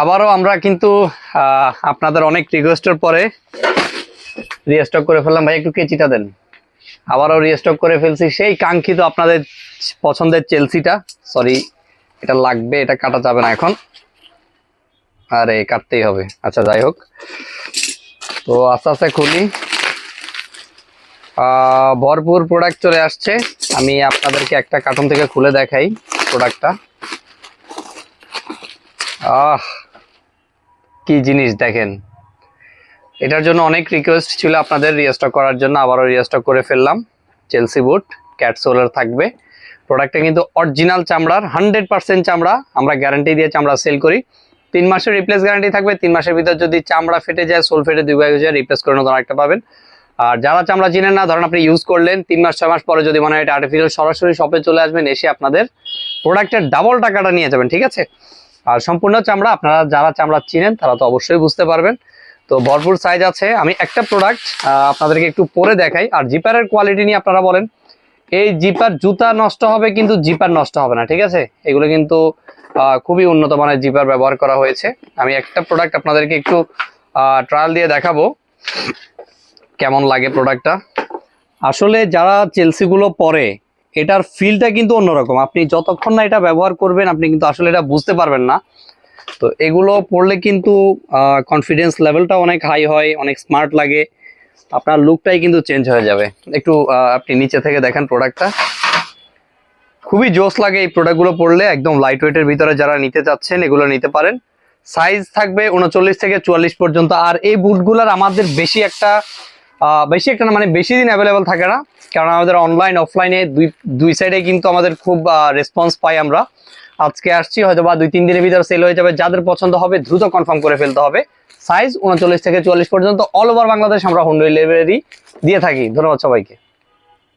আবারও আমরা কিন্তু আপনাদের অনেক রিকোয়েস্টের পরে রিস্টক করে ফেললাম। ভাই, একটু কেচিটা দেন। আবারও রিস্টক করে ফেলছি। সেই কাঙ্ক্ষিত আপনাদের পছন্দের চেলসিটা সরি এটা লাগবে, এটা কাটা যাবে না এখন। আরে, কাটতেই হবে। আচ্ছা যাই হোক। তো আস্তে আস্তে খুলি। ভরপুর প্রোডাক্ট চলে আসছে। আমি আপনাদেরকে একটা কার্টুন থেকে খুলে দেখাই প্রোডাক্টটা আহ কি জিনিস দেখেন? এটার জন্য অনেক রিকোয়েস্ট ছিল আপনাদের রিস্টক করার জন্য, আবারও রিস্টক করে ফেললাম। চেলসি বুট ক্যাট সোলার থাকবে। প্রোডাক্টটা কিন্তু অরিজিনাল চামড়ার হান্ড্রেড পার্সেন্ট চামড়া। আমরা গ্যারান্টি দিয়ে চামড়া সেল করি। তিন মাসের রিপ্লেস গ্যারান্টি থাকবে। তিন মাসের ভিতর যদি চামড়া ফেটে যায় সোল ফেটে দুই ভাগ যায় রিপ্লেস করে নতুন একটা পাবেন। আর যারা চামড়া চিনেন না, ধরেন আপনি ইউজ করলেন, তিন মাস, ছয় মাস পরে যদি মনে হয় এটা আর্টিফিশিয়াল সরাসরি শপে চলে আসবেন, এসে আপনাদের প্রোডাক্টের ডাবল টাকাটা নিয়ে যাবেন, ঠিক আছে? আর সম্পূর্ণ চামড়া, আপনারা যারা চামড়া চিনেন, তারা তো অবশ্যই বুঝতে পারবেন। তো ভরপুর সাইজ আছে। আমি একটা প্রোডাক্ট আপনাদেরকে একটু পরে দেখাই। আর জিপারের কোয়ালিটি নিয়ে আপনারা বলেন। এই জিপার জুতা নষ্ট হবে, কিন্তু জিপার নষ্ট হবে না, ঠিক আছে? এগুলো কিন্তু খুবই উন্নত মানের জিপার ব্যবহার করা হয়েছে। আমি একটা প্রোডাক্ট আপনাদেরকে একটু ট্রায়াল দিয়ে দেখাবো। কেমন লাগে প্রোডাক্টটা আসলে যারা চেলসিগুলো পরে এটার ফিলটা কিন্তু অন্যরকম। আপনি যতক্ষণ না এটা ব্যবহার করবেন, আপনি কিন্তু আসলে এটা বুঝতে পারবেন না। তো এগুলো পড়লে কিন্তু কনফিডেন্স লেভেলটা অনেক হাই হয়, অনেক স্মার্ট লাগে। আপনার লুকটাই কিন্তু চেঞ্জ হয়ে যাবে। একটু আপনি নিচে থেকে দেখেন প্রোডাক্টটা খুবই জোস লাগে এই প্রোডাক্টগুলো পড়লে, একদম লাইট ওয়েটের ভিতরে যারা নিতে চাচ্ছেন, এগুলো নিতে পারেন। সাইজ থাকবে উনচল্লিশ থেকে চুয়াল্লিশ পর্যন্ত। আর এই বুটগুলোর আমাদের বেশি একটা বেশি একটা মানে বেশি দিন অ্যাভেলেবেল থাকে না। কারণ আমাদের অনলাইন অফলাইনে দুই দুই সাইডে কিন্তু আমাদের খুব রেসপন্স পাই আমরা। আজকে আসছি হয়তো বা দুই, তিন দিনের ভিতরে সেল হয়ে যাবে। যাদের পছন্দ হবে, দ্রুত কনফার্ম করে ফেলতে হবে। সাইজ উনচল্লিশ থেকে চুয়াল্লিশ পর্যন্ত অল ওভার বাংলাদেশ আমরা হোম ডেলিভারি দিয়ে থাকি। ধন্যবাদ সবাইকে।